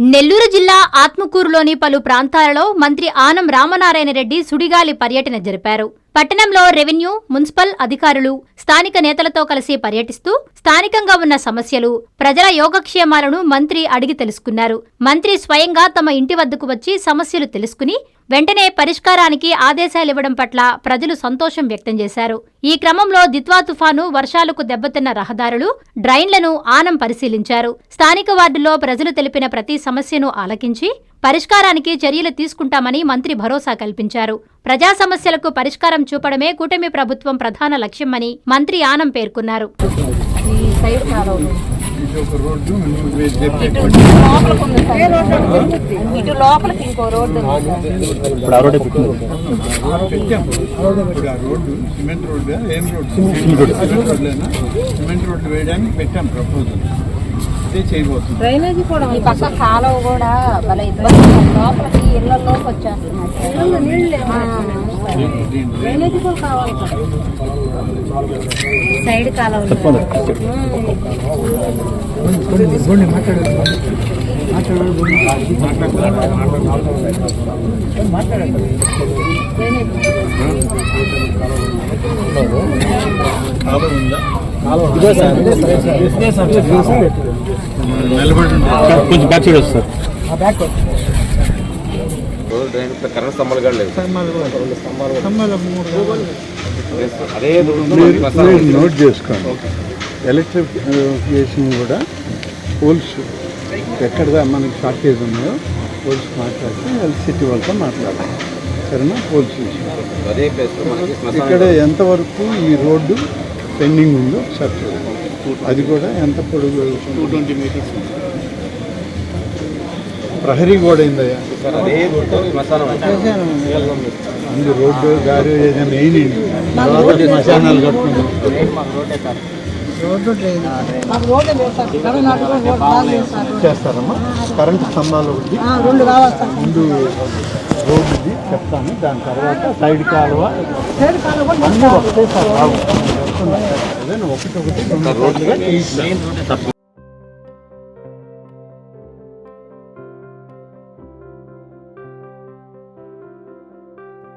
నెల్లూరు జిల్లా ఆత్మకూరులోని పలు ప్రాంతాలలో మంత్రి ఆనం రామనారాయణ రెడ్డి సుడిగాలి పర్యటన జరిపారు. పట్టణంలో రెవెన్యూ మున్సిపల్ అధికారులు స్థానిక నేతలతో కలిసి పర్యటిస్తూ స్థానికంగా ఉన్న సమస్యలు ప్రజల యోగక్షేమాలను మంత్రి అడిగి తెలుసుకున్నారు. మంత్రి స్వయంగా తమ ఇంటి వద్దకు వచ్చి సమస్యలు తెలుసుకుని వెంటనే పరిష్కారానికి ఆదేశాలివ్వడం పట్ల ప్రజలు సంతోషం వ్యక్తం చేశారు. ఈ క్రమంలో దిత్వా తుఫాను వర్షాలకు దెబ్బతిన్న రహదారులు డ్రైన్లను ఆనం పరిశీలించారు. స్థానిక వార్డుల్లో ప్రజలు తెలిపిన ప్రతి సమస్యను ఆలకించి పరిష్కారానికి చర్యలు తీసుకుంటామని మంత్రి భరోసా కల్పించారు. ప్రజా సమస్యలకు పరిష్కారం చూపడమే కూటమి ప్రభుత్వం ప్రధాన లక్ష్యమని మంత్రి ఆనం పేర్కొన్నారు. Cement road. వేయడానికి పెట్టాం ప్రపోజల్ అదే చేయబోతుంది. డ్రైనేజీ కూడా ఈ పక్క కాలువ కూడా భలే ఇబ్బంది లోపలికి ఇళ్ళలోకి వచ్చేస్తున్నారు డ్రైనేజీ కూడా కావాలి. సైడ్ కాలువ కాలువ ఉందా? ఇదే సార్ నిలబడి ఉంటుంది కొంచెం బ్యాక్ సైడ్ డ్రైన్ కరెంట్ స్తంభాలు కూడా లేవు అదే నోట్ చేసుకోండి. ఎలక్ట్రిఫికేషన్ కూడా పోల్స్ ఎక్కడ మనకి షార్టేజ్ ఉన్నాయో పోల్స్ మాట్లాడితే ఎలక్ట్రిసిటీ వాళ్ళతో మాట్లాడాలి సరేనా? పోల్స్ ఇక్కడ ఎంతవరకు ఈ రోడ్డు పెండింగ్ ఉందో ఒకసారి చూడండి అది కూడా ఎంత పొడుగు టూ ట్వంటీ మీటర్స్ ప్రహరీ కూడా అయిందయ్యా అదే రోడ్డు గారి ఏదైనా మెయిన్ తర్వాత శ్మశానాలు కట్టుకుంటాం చేస్తారమ్మా? కరెంటు స్తంభాలు ఒకటి. ముందు చెప్తాను. దాని తర్వాత సైడ్ కాలువ. అన్నీ ఒకటేసారి రావు అదే ఒకటి ఒకటి